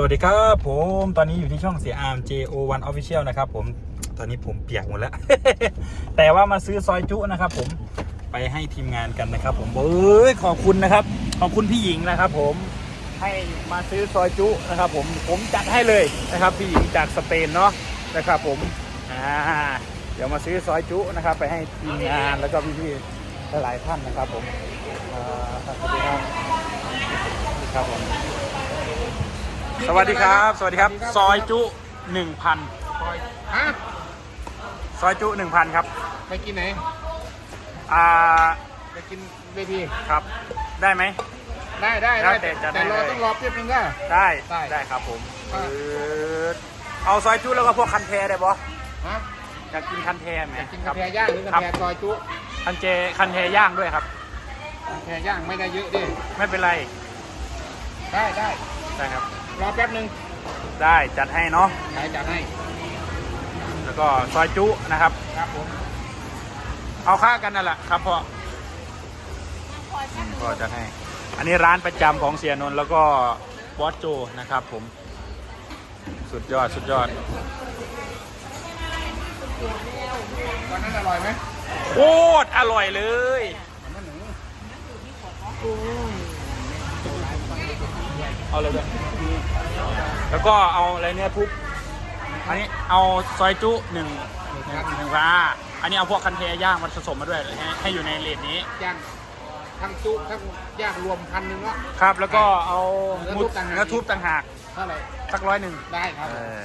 สวัสดีครับผมตอนนี้อยู่ที่ช่องเสียอาร์ม JO1 Official นะครับผมตอนนี้ผมเปียกหมดแล้ว แต่ว่ามาซื้อซอยจุนะครับผมไปให้ทีมงานกันนะครับ ผมเอ้ยขอบคุณนะครับ ขอบคุณพี่หญิงนะครับ ผมให้มาซื้อซอยจุนะครับผมผมจัดให้เลยนะครับ พี่หญิงจากสเปนเนาะนะครับผมอ่าเดี๋ยวมาซื้อซอยจุนะครับ ไปให้ทีมงานแล้วก็พี่ๆหลายๆท่านนะครับ ผมอ่าสวัสดีครับครับผม สวัสดีครับ สวัสดีครับ ซอยจุหนึ่งพันฮะซอยจุหนึ่งพันครับ ไปกินไหน อ่า ไปกินเวทีครับ ได้ไหม ได้ได้ครัได้บแต่จะแต่ได้รอเลย ต้องรอเพียบนึงก็ ได้ ได้ ได้ครับผมอ่าเออเอาซอยจุแล้วก็พวกคันเทได้ปะฮะอยากกินคันเทไหมอยากกินครักาบแฟย่างหรือกาครับแฟซอยจุคันเจคันเทย่างด้วยครับ กาแฟย่างไม่ได้เยอะดิไม่เป็นไร ได้ได้ได้ครับ รอแป๊บนึงได้จัดให้เนาะขายจัดให้ แล้วก็ซอยจุนะครับ ครับผมเอาค่ากันนั่นแหละครับพ่ออืมก็จะให้ อันนี้ร้านประจำของเสียนนท์แล้วก็บอสโจนะครับผม สุดยอดสุดยอดวันนั้นอร่อยไหมโคตรอร่อยเลยวันนั้นหนูเอาเลยด้วย แล้วก็เอาอะไรเนี่ยทุบอันนี้เอาซอยจุหนึ่งหนึ่งหนึ่งร้าอันนี้เอาพวกคันเทย่างมันผสมมาด้วยให้ให้อยู่ในเลทนี้ ย่างทั้งจุทั้งย่างรวมพันหนึ่งละครับ แล้วก็เอาเนื้อมุทุดบต่างหาก เนื้อทุบต่างหากเท่าไหร่สักร้อยหนึ่งได้ครับ เออ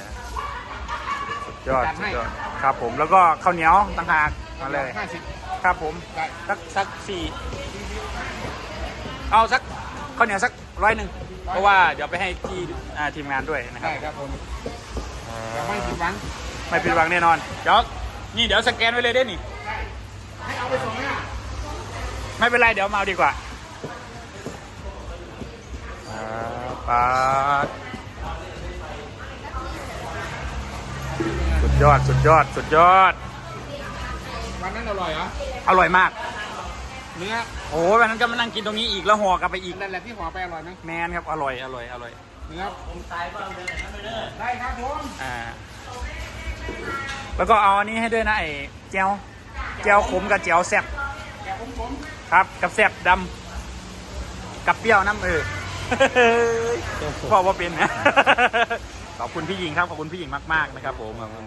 สุดยอดจัดสุให้ ดยอดครับผมแล้วก็ข้าวเหนียวต่างหากมาเลย ห้าสิบครับผมได้สักสักสี่เอาสัก ข้าวเหนียวสักร้อยหนึ่งเพราะว่าเดี๋ยวไปให้ที่อ่าทีมงานด้วยนะครับ ได้ครับผมจะไม่ผิดหวังไม่ผิดหวังแน่นอน เดี๋ยวนี่เดี๋ยวสแกนไว้เลยได้นี่ ได้ให้เอาไปส่งให้อะไม่เป็นไรเดี๋ยวมาเอาดีกว่าอ่าปาดสุดยอดสุดยอดสุดยอด วันนั้นอร่อยเหรอ อร่อยมาก เนื้อโอ้โหวันนั้นก็มานั่งกินตรงนี้อีกแล้วห่อกลับไปอีก นั่นแหละที่ห่อไปอร่อยไหมแมนครับอร่อยอร่อยอร่อย เนื้อผมตายบ้างเลยได้ครับผมอ่า แล้วก็เอาอันนี้ให้ด้วยนะไอ้เจียวเจียวขมกับเจียวแซ่บแกผมผมครับ กับแซ่บดำกับเปรี้ยวน้ำเออ พ่อว่าเป็นนะ ขอบคุณพี่หญิงครับ ขอบคุณพี่หญิงมาก ๆ นะครับผมขอบคุณ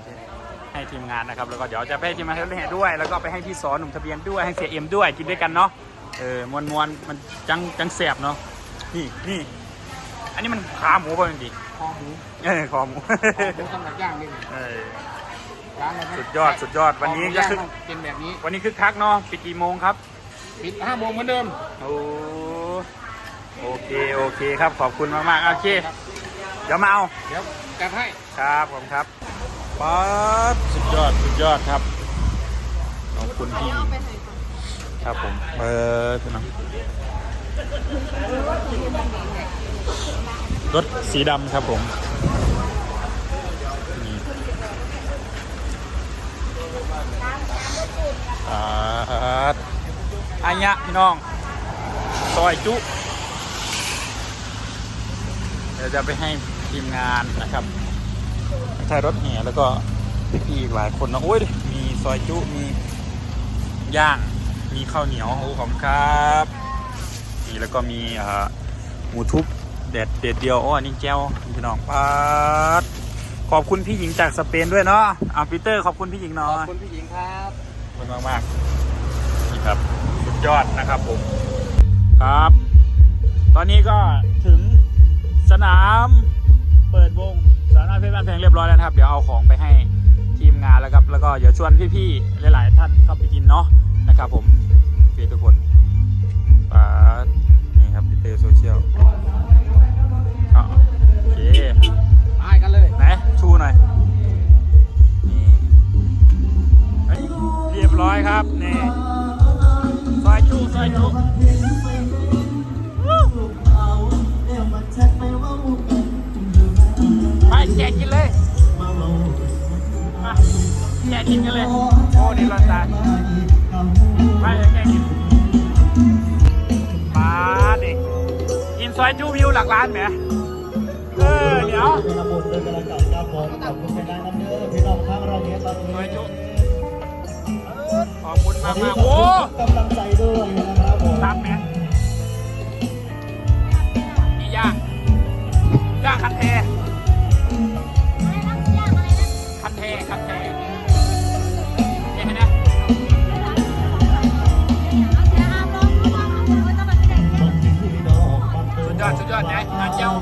ที่ให้ทีมงานนะครับแล้วก็เดี๋ยวจะไปให้ทีมงานเทเลแห่ด้วย แล้วก็ไปให้พี่สอนหนุ่มทะเบียนด้วยให้เสียเอ็มด้วยกินด้วยกันเนาะเออมวนมวนๆมันจังจังแสบเนาะนี่นี่อันนี้มันขาหมูป่ะจริงคอหมูๆเออคอหมูคอหมูสำหรับย่างนี่เออร้านอะไรนะสุดยอดสุดยอดวันนี้คอหมูก็ย่างคือต้องเป็นแบบนี้วันนี้คึกคักเนาะปิดกี่โมงครับปิดห้าโมงเหมือนเดิมโอ้โอเคโอเคครับขอบคุณมากๆโอเคครับเดี๋ยวมาเอาเดี๋ยวจัดให้ครับผมครับ ป๊าดสุดยอดสุดยอดครับขอบคุณพี่ครับผมเออพี่น้องรถสีดำครับผมอ่าอันยะพี่น้อง ซอยจุ เดี๋ยวจะไปให้ทีมงานนะครับ ใช้รถแห่แล้วก็พี่ๆอีกหลายคนนะโอ้ยมีซอยจุ มีย่าง มีข้าวเหนียวโอ้ของครับนี่แล้วก็มีเอ่อหมูทุบเด็ดเด็ดเดียวโอ้อันนี้แจ้วพี่น้องปาดขอบคุณพี่หญิงจากสเปนด้วยเนาะอ่าปีเตอร์ขอบคุณพี่หญิงหน่อขอยบคุณพี่หญิงครับขอบคุณมากมากๆนี่ครับสุดยอดนะครับผมครับ ตอนนี้ก็ถึงสนามเปิดวง สนามเพชรบ้านเพงเรียบร้อยแล้วนะครับ เดี๋ยวเอาของไปให้ทีมงานแล้วครับ แล้วก็เดี๋ยวชวนพี่ๆหลายๆท่านเข้าไปกินเนาะนะครับผมพี่ทุกคนป้าดนี่ครับพี่เตโซเชียลโอเค กกินเลยมาแจกกินกันเลย โอ้นี่ร้อนตาไปแจกกินมาดิกินซอยจูวิวหลักล้านไหมเออเดี๋ยวเป็นระบบเดินกระกับครับผมขอบคุณเป็นนายน้ำเนื้อพี่น้องข้างเราเนี่ยตอนนี้ซอยจุขอบคุณมากมากๆโอ้โอ้กำลังใจด้วยนะครับผมตามแม อดสุดยอดนะงานเจ้า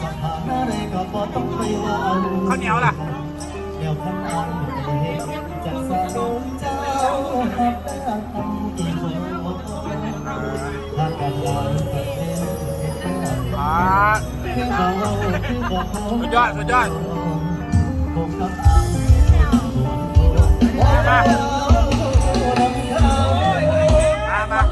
สถานะใดก็บ่ต้องไปว่าข้าวเหนียวล่ะเดี๋ยวพันอ่อนจะสะสมเจ้าหักแต่ทำอีกคนถ้ากันหลายประเทศอ่าคือเขาคือบอกเขาสุดยอดสุดยอดผมกับอายมามา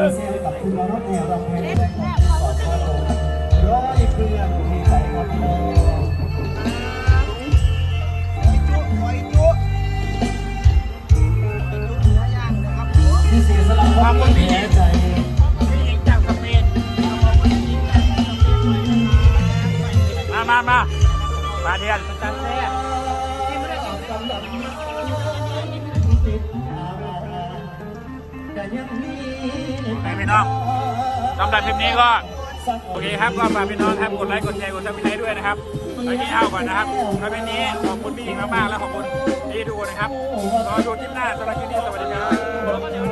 ผมมวลเซลเซลกับคุณมรับแนวรับเพลงแรงของที่สอดครับผมร้อยเครื่องที่ใจครับผมที่เสียสละความเป็นแผลใจพี่หญิงจากสเปนมามามามาเทียนจันแท้ให้พี่ น้องสำหรับคลิปนี้ก็โอเคครับก็ฝากพี่น้องครับกดไลค์กดแชร์กดซับสไครต์ด้วยนะครับไปกินข้าก่อนนะครับคลิปนี้ขอบคุณพี่หญิงมากๆแล้วขอบคุณที่ดูนนะครับรอดูคลิปหน้าสำหรับคลิปนี้สวัสดีครับ